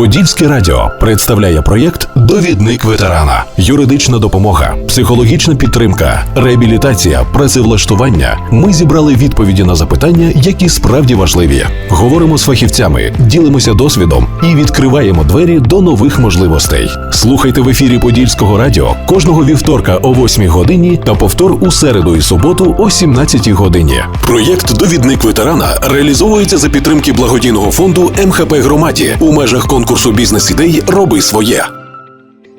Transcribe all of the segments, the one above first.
Подільське радіо представляє проєкт Довідник ветерана, юридична допомога, психологічна підтримка, реабілітація, працевлаштування. Ми зібрали відповіді на запитання, які справді важливі. Говоримо з фахівцями, ділимося досвідом і відкриваємо двері до нових можливостей. Слухайте в ефірі Подільського радіо кожного вівторка о 8 годині та повтор у середу і суботу о 17 годині. Проєкт Довідник ветерана реалізовується за підтримки благодійного фонду МХП Громаді у межах конкурсу бізнес-ідей Роби своє.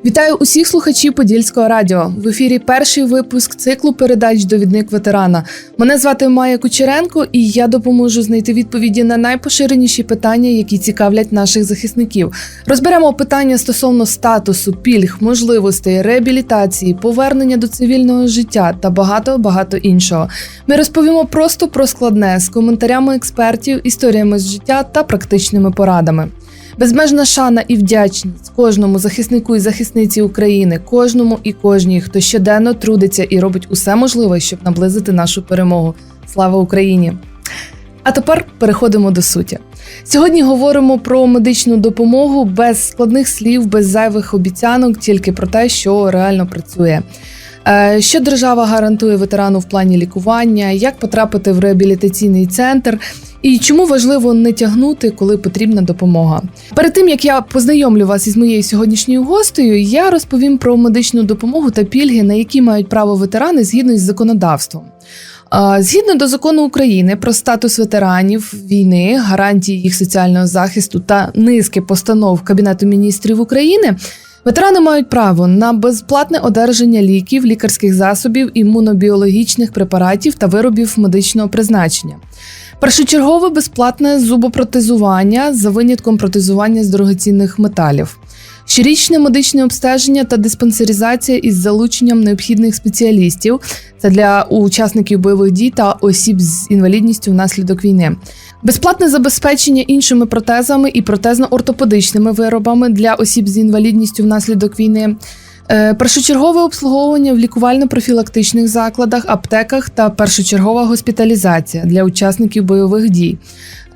Вітаю усіх слухачів Подільського радіо. В ефірі перший випуск циклу передач Довідник ветерана. Мене звати Майя Кучеренко, і я допоможу знайти відповіді на найпоширеніші питання, які цікавлять наших захисників. Розберемо питання стосовно статусу, пільг, можливостей, реабілітації, повернення до цивільного життя та багато багато іншого. Ми розповімо просто про складне з коментарями експертів, історіями з життя та практичними порадами. Безмежна шана і вдячність кожному захиснику і захисниці України, кожному і кожній, хто щоденно трудиться і робить усе можливе, щоб наблизити нашу перемогу. Слава Україні! А тепер переходимо до суті. Сьогодні говоримо про медичну допомогу без складних слів, без зайвих обіцянок, тільки про те, що реально працює. Е, Що держава гарантує ветерану в плані лікування, як потрапити в реабілітаційний центр і чому важливо не тягнути, коли потрібна допомога. Перед тим як я познайомлю вас із моєю сьогоднішньою гостею, я розповім про медичну допомогу та пільги, на які мають право ветерани згідно із законодавством. Згідно до закону України про статус ветеранів війни, гарантії їх соціального захисту та низки постанов Кабінету міністрів України. Ветерани мають право на безплатне одержання ліків, лікарських засобів, імунобіологічних препаратів та виробів медичного призначення. Першочергове безплатне зубопротезування за винятком протезування з дорогоцінних металів. Щорічне медичне обстеження та диспансеризація із залученням необхідних спеціалістів це для учасників бойових дій та осіб з інвалідністю внаслідок війни. Безплатне забезпечення іншими протезами і протезно-ортопедичними виробами для осіб з інвалідністю внаслідок війни. Е, Першочергове обслуговування в лікувально-профілактичних закладах, аптеках та першочергова госпіталізація для учасників бойових дій.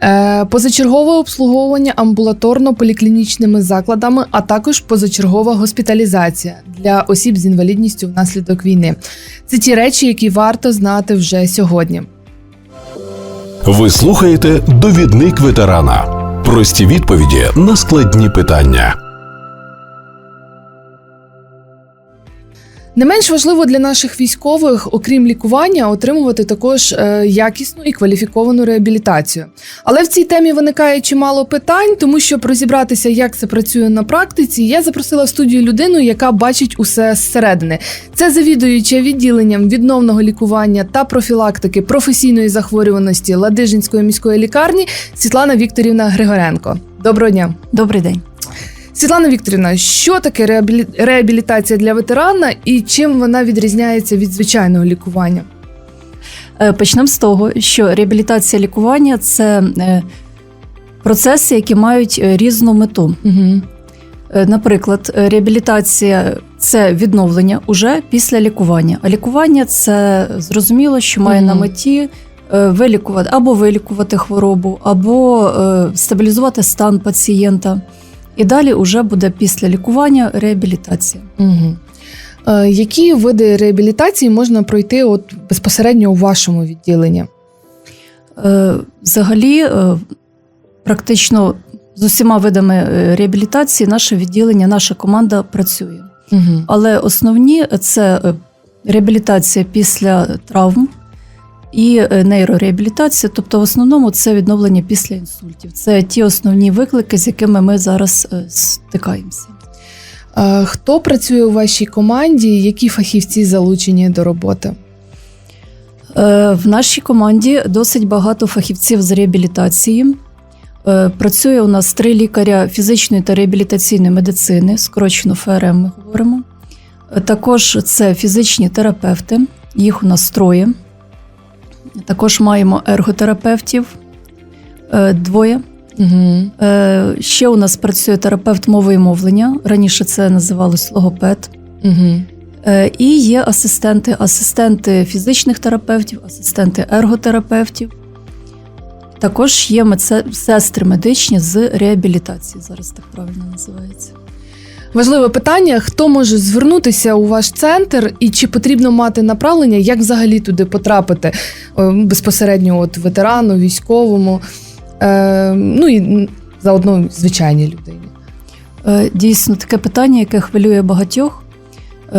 Е, Позачергове обслуговування амбулаторно-поліклінічними закладами, а також позачергова госпіталізація для осіб з інвалідністю внаслідок війни. Це ті речі, які варто знати вже сьогодні. Ви слухаєте Довідник ветерана. Прості відповіді на складні питання. Не менш важливо для наших військових, окрім лікування, отримувати також е, якісну і кваліфіковану реабілітацію. Але в цій темі виникає чимало питань, тому щоб розібратися, як це працює на практиці, я запросила в студію людину, яка бачить усе зсередини. Це завідуюча відділенням відновного лікування та профілактики професійної захворюваності Ладижинської міської лікарні Світлана Вікторівна Григоренко. Доброго дня. Добрий день. Світлана Вікторівна, що таке реабілі... реабілітація для ветерана і чим вона відрізняється від звичайного лікування? Е, Почнемо з того, що реабілітація лікування це е, процеси, які мають е, різну мету. Угу. Наприклад, реабілітація це відновлення уже після лікування. А лікування це зрозуміло, що має Мгм. на меті вилікувати або вилікувати хворобу, або стабілізувати стан пацієнта. І далі вже буде після лікування реабілітація. Угу. Е, які види реабілітації можна пройти от безпосередньо у вашому відділенні? Е, Взагалі, е, практично з усіма видами е, реабілітації наше відділення, наша команда працює. Угу. Але основні це е, реабілітація після травм і е, нейрореабілітація. Тобто, в основному це відновлення після інсультів. Це ті основні виклики, з якими ми зараз е, стикаємося. Хто працює у вашій команді? Які фахівці залучені до роботи? Е, В нашій команді досить багато фахівців з реабілітації. Працює у нас три лікаря фізичної та реабілітаційної медицини, скорочено ФРМ ми говоримо. Також це фізичні терапевти, їх у нас троє. Також маємо ерготерапевтів е, двоє. Угу. Ще у нас працює терапевт мови і мовлення. Раніше це називалось логопед. Угу. І є асистенти, асистенти фізичних терапевтів, асистенти ерготерапевтів. Також є медсе- сестри медичні з реабілітації. Зараз так правильно називається. Важливе питання: хто може звернутися у ваш центр, і чи потрібно мати направлення, як взагалі туди потрапити Е, безпосередньо от ветерану, військовому, е, ну і заодно звичайній людині. Е, Дійсно, таке питання, яке хвилює багатьох.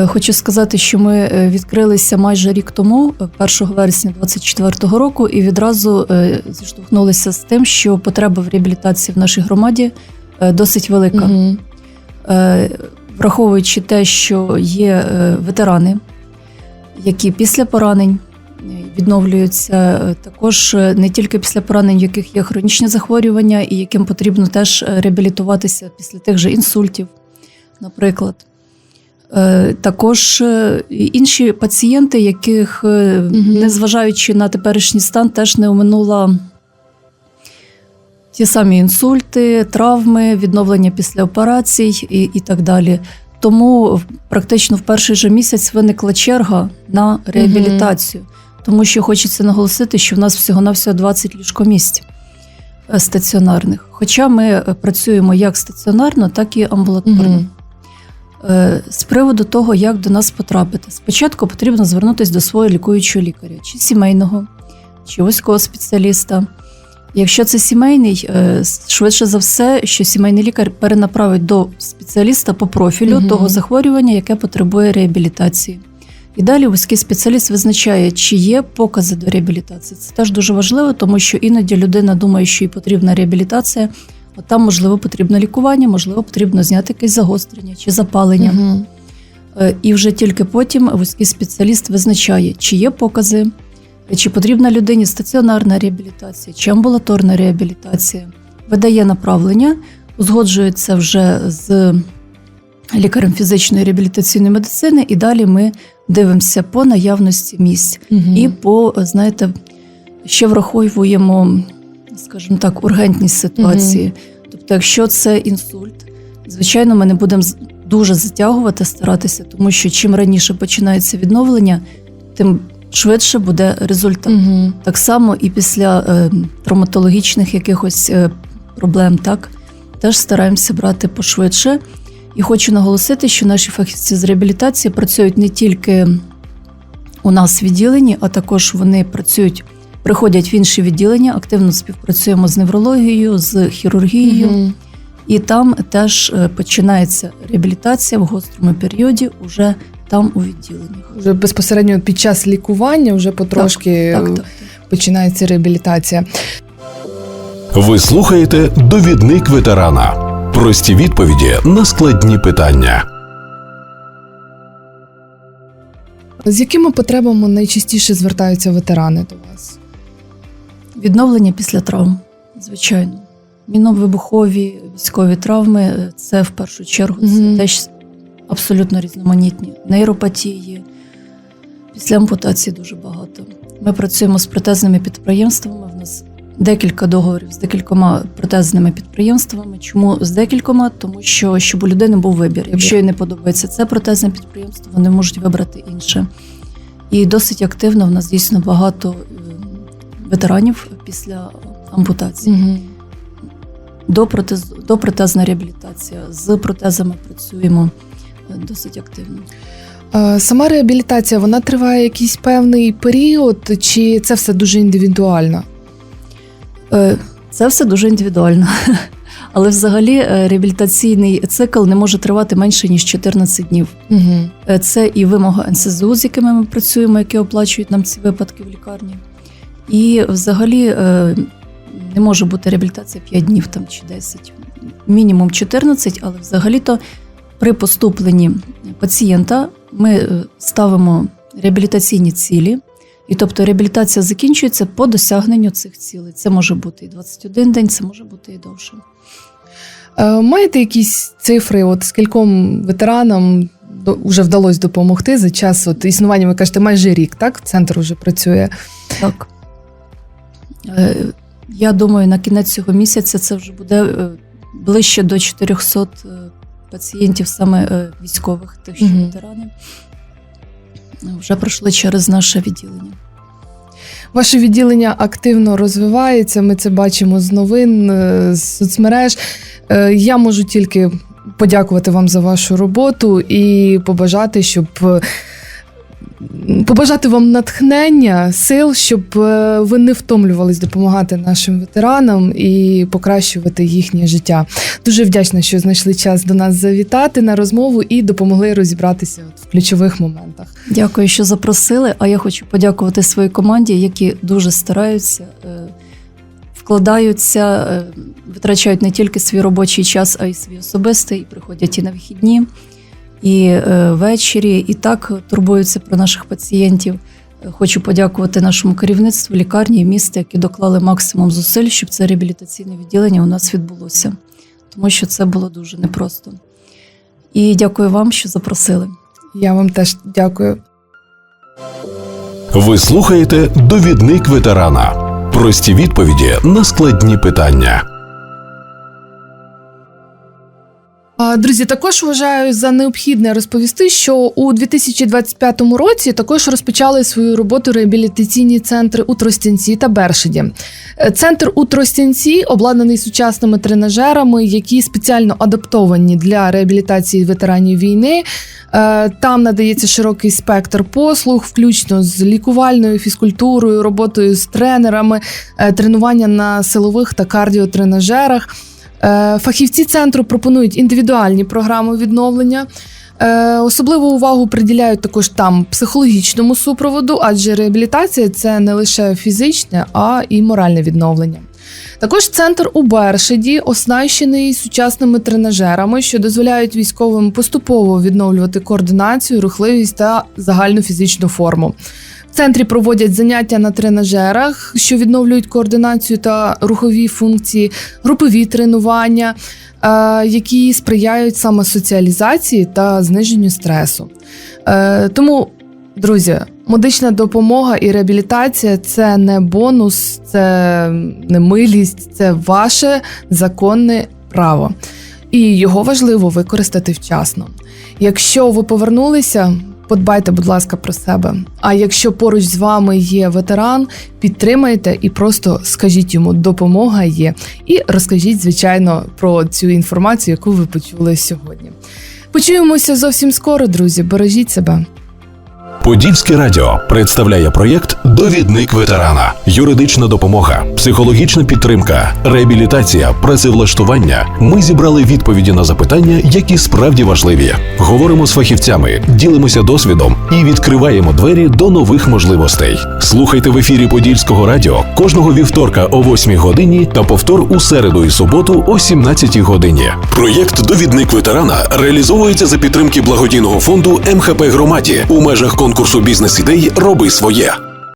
Хочу сказати, що ми відкрилися майже рік тому, е, 1 вересня 2024 року, і відразу зіштовхнулися з тим, що потреба в реабілітації в нашій громаді досить велика. Мгм. Е, Враховуючи те, що є е, ветерани, які після поранень е, відновлюються, також не тільки після поранень, в яких є хронічні захворювання, і яким потрібно теж реабілітуватися після тих же інсультів, наприклад. Також інші пацієнти, яких, незважаючи на теперішній стан, теж не оминула ті самі інсульти, травми, відновлення після операцій і, і так далі. Тому практично в перший же місяць виникла черга на реабілітацію, тому що хочеться наголосити, що в нас всього-навсього 20 ліжкомісць е, стаціонарних. Хоча ми е, працюємо як стаціонарно, так і амбулаторно. Е, З приводу того, як до нас потрапити, спочатку потрібно звернутися до свого лікуючого лікаря, чи сімейного, чи вузького спеціаліста. Якщо це сімейний, е, швидше за все, що сімейний лікар перенаправить до спеціаліста по профілю Мгм. того захворювання, яке потребує реабілітації. І далі вузький спеціаліст визначає, чи є покази до реабілітації. Це теж дуже важливо, тому що іноді людина думає, що їй потрібна реабілітація, а там, можливо, потрібно лікування, можливо, потрібно зняти якесь загострення чи запалення. Е, І вже тільки потім вузький спеціаліст визначає, чи є покази, чи потрібна людині стаціонарна реабілітація, чи амбулаторна реабілітація, видає направлення, узгоджується вже з лікарем фізичної реабілітаційної медицини, і далі ми дивимося по наявності місць. Мгм. І по, знаєте, ще враховуємо, скажімо так, ургентність ситуації. Тобто, якщо це інсульт, звичайно, ми не будемо дуже затягувати, старатися, тому що чим раніше починається відновлення, тим швидше буде результат. Мгм. Так само і після е, травматологічних якихось е, проблем, так теж стараємося брати пошвидше. І хочу наголосити, що наші фахівці з реабілітації працюють не тільки у нас в відділенні, а також вони працюють, приходять в інші відділення, активно співпрацюємо з неврологією, з хірургією, Мгм. і там теж е, починається реабілітація в гострому періоді, уже там у відділеннях. Вже безпосередньо під час лікування вже потрошки Так, е, так. починається реабілітація. Ви слухаєте довідник ветерана. Прості відповіді на складні питання. З якими потребами найчастіше звертаються ветерани до вас? Відновлення після травм, звичайно. Мінно-вибухові військові травми е, це в першу чергу це теж абсолютно різноманітні. Нейропатії, після ампутації дуже багато. Ми працюємо з протезними підприємствами. В нас декілька договорів з декількома протезними підприємствами. Чому з декількома? Тому що щоб у людини був вибір. Якщо їй не подобається це протезне підприємство, вони можуть вибрати інше. І досить активно в нас дійсно багато е, ветеранів після ампутації. Угу. До протез, до протезна реабілітація. З протезами працюємо досить активно. Е, Сама реабілітація вона триває якийсь певний період, чи це все дуже індивідуально? Е, Це все дуже індивідуально. Але взагалі е, реабілітаційний цикл не може тривати менше ніж 14 днів. Угу. Це і вимога НСЗУ, з якими ми працюємо, які оплачують нам ці випадки в лікарні. І взагалі не може бути реабілітація 5 днів там, чи 10, мінімум 14, але взагалі-то при поступленні пацієнта ми е, ставимо реабілітаційні цілі. І тобто реабілітація закінчується по досягненню цих цілей. Це може бути і 21 день, це може бути і довше. Е, Маєте якісь цифри, от скільком ветеранам вже вдалося допомогти за час от, існування, ви кажете, майже рік, так? Центр вже працює. Так. Е, Я думаю, на кінець цього місяця це вже буде ближче до 400 е, пацієнтів, саме е, військових, тих, що Мгм. ветерани, вже пройшли через наше відділення. Ваше відділення активно розвивається. Ми це бачимо з новин, е, з соцмереж. Е, Я можу тільки подякувати вам за вашу роботу і побажати, щоб. Побажати вам натхнення, сил, щоб е, ви не втомлювались допомагати нашим ветеранам і покращувати їхнє життя. Дуже вдячна, що знайшли час до нас завітати на розмову і допомогли розібратися в ключових моментах. Дякую, що запросили. А я хочу подякувати своїй команді, які дуже стараються, е, вкладаються, е, витрачають не тільки свій робочий час, а й свій особистий, і приходять і на вихідні, і е, ввечері, і так турбуються про наших пацієнтів. Е, Хочу подякувати нашому керівництву лікарні і міста, які доклали максимум зусиль, щоб це реабілітаційне відділення у нас відбулося, тому що це було дуже непросто. І дякую вам, що запросили. Я вам теж дякую. Ви слухаєте довідник ветерана. Прості відповіді на складні питання. Друзі, також вважаю за необхідне розповісти, що у 2025 році також розпочали свою роботу реабілітаційні центри у Тростянці та Бершиді. Е, Центр у Тростянці обладнаний сучасними тренажерами, які спеціально адаптовані для реабілітації ветеранів війни. Е, Там надається широкий спектр послуг, включно з лікувальною фізкультурою, роботою з тренерами, е, тренування на силових та кардіотренажерах. Е, Фахівці центру пропонують індивідуальні програми відновлення. Е, Особливу увагу приділяють також там психологічному супроводу, адже реабілітація це не лише фізичне, а і моральне відновлення. Також центр у Бершиді оснащений сучасними тренажерами, що дозволяють військовим поступово відновлювати координацію, рухливість та загальну фізичну форму. Центрі проводять заняття на тренажерах, що відновлюють координацію та рухові функції, групові тренування, е, які сприяють саме соціалізації та зниженню стресу. Е, Тому, друзі, медична допомога і реабілітація це не бонус, це не милість, це ваше законне право. І його важливо використати вчасно. Якщо ви повернулися, подбайте, будь ласка, про себе. А якщо поруч з вами є ветеран, підтримайте і просто скажіть йому, допомога є. І розкажіть, звичайно, про цю інформацію, яку ви почули сьогодні. Почуємося зовсім скоро, друзі. Бережіть себе. Подільське радіо представляє проєкт Довідник ветерана, юридична допомога, психологічна підтримка, реабілітація, працевлаштування. Ми зібрали відповіді на запитання, які справді важливі. Говоримо з фахівцями, ділимося досвідом і відкриваємо двері до нових можливостей. Слухайте в ефірі Подільського радіо кожного вівторка о 8 годині та повтор у середу і суботу о 17 годині. Проєкт Довідник ветерана реалізовується за підтримки благодійного фонду МХП Громаді у межах конкурсу бізнес ідей Роби своє.